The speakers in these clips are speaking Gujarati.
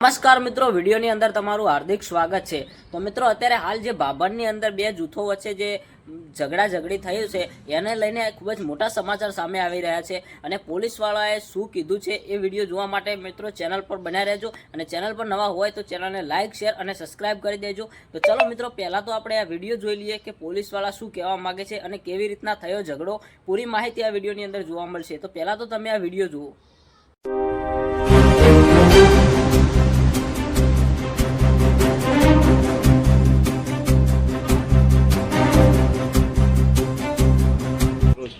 નમસ્કાર મિત્રો, વિડીયોની અંદર તમારું હાર્દિક સ્વાગત છે. તો મિત્રો, અત્યારે હાલ જે બાબરની અંદર બે જૂથો વચ્ચે જે ઝઘડા ઝઘડી થયું છે, એને લઈને ખૂબ જ મોટા સમાચાર સામે આવી રહ્યા છે અને પોલીસવાળાએ શું કીધું છે એ વીડિયો જોવા માટે મિત્રો ચેનલ પર બન્યા રહેજો અને ચેનલ પર નવા હોય તો ચેનલને લાઇક શેર અને સબસ્ક્રાઇબ કરી દેજો. તો ચલો મિત્રો, પહેલાં તો આપણે આ વીડિયો જોઈ લઈએ કે પોલીસવાળા શું કહેવા માંગે છે અને કેવી રીતના થયો ઝઘડો. પૂરી માહિતી આ વિડીયોની અંદર જોવા મળશે. તો પહેલાં તો તમે આ વીડિયો જુઓ.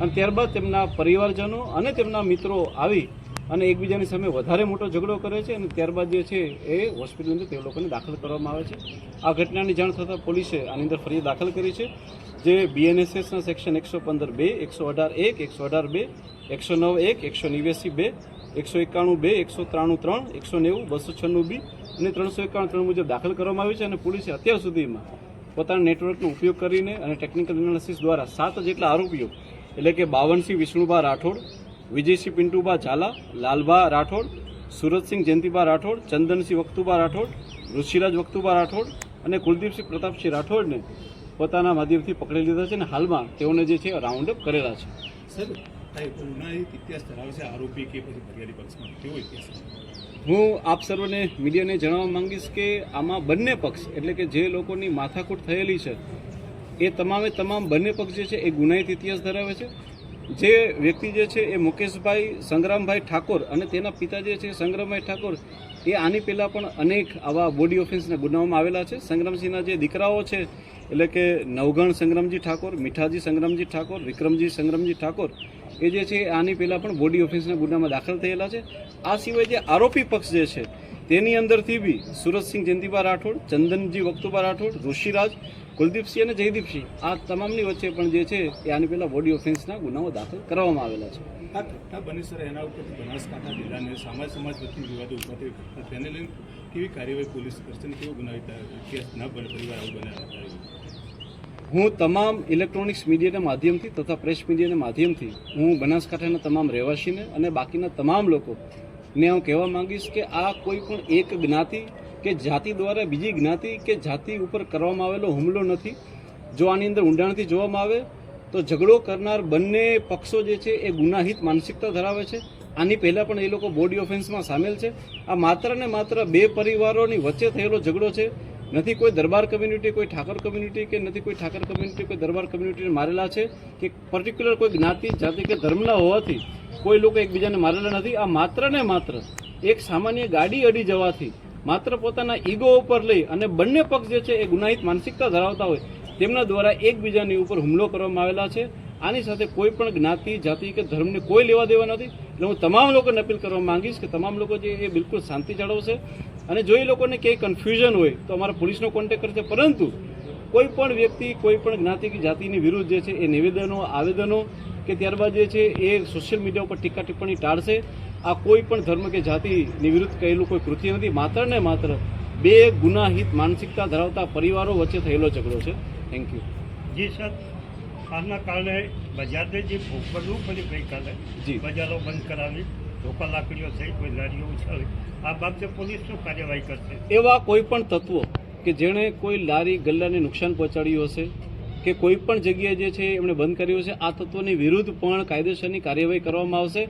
અને ત્યારબાદ તેમના પરિવારજનો અને તેમના મિત્રો આવી અને એકબીજાની સામે વધારે મોટો ઝઘડો કરે છે અને ત્યારબાદ જે છે એ હોસ્પિટલની અંદર તે લોકોને દાખલ કરવામાં આવે છે. આ ઘટનાની જાણ થતાં પોલીસે આની અંદર ફરિયાદ દાખલ કરી છે, જે બીએનએસએસના સેક્શન એકસો પંદર બે એકસો અઢાર એક એકસો અઢાર બે એકસો નવ એક એકસો નેવ્યાસી બે એકસો એકાણું બે એકસો ત્રાણું ત્રણ એકસો નેવું, બસો છન્નું બી અને ત્રણસો એકાણું ત્રણ મુજબ દાખલ કરવામાં આવ્યું છે અને પોલીસે અત્યાર સુધીમાં પોતાના નેટવર્કનો ઉપયોગ કરીને અને ટેકનિકલ એનાલિસિસ દ્વારા સાત જેટલા આરોપીઓ એટલે કે બાવનસિંહ વિષ્ણુભા રાઠોડ વિજયસિંહ પિન્ટુભા ઝાલા લાલભા રાઠોડ સુરતસિંહ જયંતિભા રાઠોડ ચંદનસિંહ વખતુભા રાઠોડ ઋષિરાજ વખતુભા રાઠોડ અને કુલદીપસિંહ પ્રતાપસિંહ રાઠોડને પોતાના માધ્યમથી પકડી લીધા છે અને હાલમાં તેઓને જે છે રાઉન્ડ અપ કરેલા છે? હું આપ સર્વને મીડિયાને જણાવવા માંગીશ કે આમાં બંને પક્ષ એટલે કે જે લોકોની માથાકૂટ થયેલી છે એ તમામે તમામ બંને પક્ષ જે છે એ ગુનાહિત ઇતિહાસ ધરાવે છે. જે વ્યક્તિ જે છે એ મુકેશભાઈ સંગ્રામભાઈ ઠાકોર અને તેના પિતા જે છે સંગ્રામભાઈ ઠાકોર, એ આની પહેલાં પણ અનેક આવા બોડી ઓફેન્સના ગુનાઓમાં આવેલા છે. સંગ્રામસિંહના જે દીકરાઓ છે, એટલે કે નવગણ સંગ્રામજી ઠાકોર, મીઠાજી સંગ્રામજી ઠાકોર, વિક્રમજી સંગ્રામજી ઠાકોર, એ જે છે આની પહેલાં પણ બોડી ઓફિસના ગુનામાં દાખલ થયેલા છે. આ સિવાય જે આરોપી પક્ષ જે છે, તેની અંદરથી બી સુરતસિંહ જયંતિભા રાઠોડ, ચંદનજી વક્તુભા રાઠોડ, ઋષિરાજ કુલદીપસિંહ અને જયદીપસિંહ આ તમામની વચ્ચે પણ જે છે એ આની પહેલાં બોડી ઓફેન્સના ગુનાઓ દાખલ કરવામાં આવેલા છે. આ ઘટના બની સર એના ઉપર બનાસકાંઠા જિલ્લાને સમાજ સમાજ વચ્ચે વિવાદો ઊભા થઈ ઘટના તેને લઈને કેવી કાર્યવાહી પોલીસ કરશે અને કેવો ગુનાહિત કેસ ન બને પરિવાર આવું બને હું તમામ ઇલેક્ટ્રોનિક્સ મીડિયાના માધ્યમથી તથા પ્રેસ મીડિયાના માધ્યમથી હું બનાસકાંઠાના તમામ રહેવાસીને અને બાકીના તમામ લોકો ને હું કહેવા માંગીશ કે આ કોઈ પણ એક જ્ઞાતિ કે જાતિ દ્વારા બીજી જ્ઞાતિ કે જાતિ ઉપર કરવામાં આવેલો હુમલો નથી. જો આની અંદર ઊંડાણથી જોવામાં આવે, તો ઝઘડો કરનાર બંને પક્ષો જે છે એ ગુનાહિત માનસિકતા ધરાવે છે. આની પહેલાં પણ એ લોકો બોડી ઓફેન્સમાં સામેલ છે. આ માત્ર ને માત્ર બે પરિવારોની વચ્ચે થયેલો ઝઘડો છે. નથી કોઈ દરબાર કમ્યુનિટી કોઈ ઠાકર કમ્યુનિટી કે નથી કોઈ ઠાકર કમ્યુનિટી કોઈ દરબાર કમ્યુનિટીને મારેલા છે કે પર્ટિક્યુલર કોઈ જ્ઞાતિ, જાતિ કે ધર્મના હોવાથી કોઈ લોકો એકબીજાને મારેલા નથી. આ માત્ર ને માત્ર એક સામાન્ય ગાડી અડી જવાથી માત્ર પોતાના ઈગો ઉપર લઈ અને બંને પક્ષ જે છે એ ગુનાહિત માનસિકતા ધરાવતા હોય, તેમના દ્વારા એકબીજાની ઉપર હુમલો કરવામાં આવેલા છે. આની સાથે કોઈ પણ જ્ઞાતિ, જાતિ કે ધર્મને કોઈ લેવા દેવા નથી. એટલે હું તમામ લોકોને અપીલ કરવા માંગીશ કે તમામ લોકો જે એ બિલકુલ શાંતિ જાળવશે. અને જો એ લોકોને ક્યાંય કન્ફ્યુઝન હોય, તો અમારા પોલીસનો કોન્ટેક્ટ કરશે. પરંતુ કોઈ પણ વ્યક્તિ, કોઈ પણ જ્ઞાતિ કે જાતિની વિરુદ્ધ જે છે એ નિવેદનો, આવેદનો કે ત્યારબાદ જે છે એ સોશિયલ મીડિયા ઉપર ટીકા ટિપ્પણી ટાળશે. આ કોઈ પણ ધર્મ કે જાતિ નિવૃત્ત કહેલું કોઈ કૃત્ય નથી. માત્ર ને માત્ર બે ગુનાહિત માનસિકતા ધરાવતા પરિવારો વચ્ચે થયેલો ઝઘડો છે. Thank you ji sir. આના કારણે બજારને જે ભૂખ બનવું પડ્યું ગઈકાલે જી. બજારો બંધ કરાવી ધોકા લાકડીઓ સહિત કોઈ લારીઓ ઉછાળી આ બાબતે પોલીસ શું કાર્યવાહી કરશે? એવા કોઈ પણ તત્વો કે જેણે કોઈ લારી ગલ્લાને નુકસાન પહોંચાડ્યું હશે કે કોઈ પણ જગ્યાએ જે છે એમણે બંધ કર્યું છે આ તત્વોની વિરુદ્ધ પણ કાયદેસરની કાર્યવાહી કરવામાં આવશે.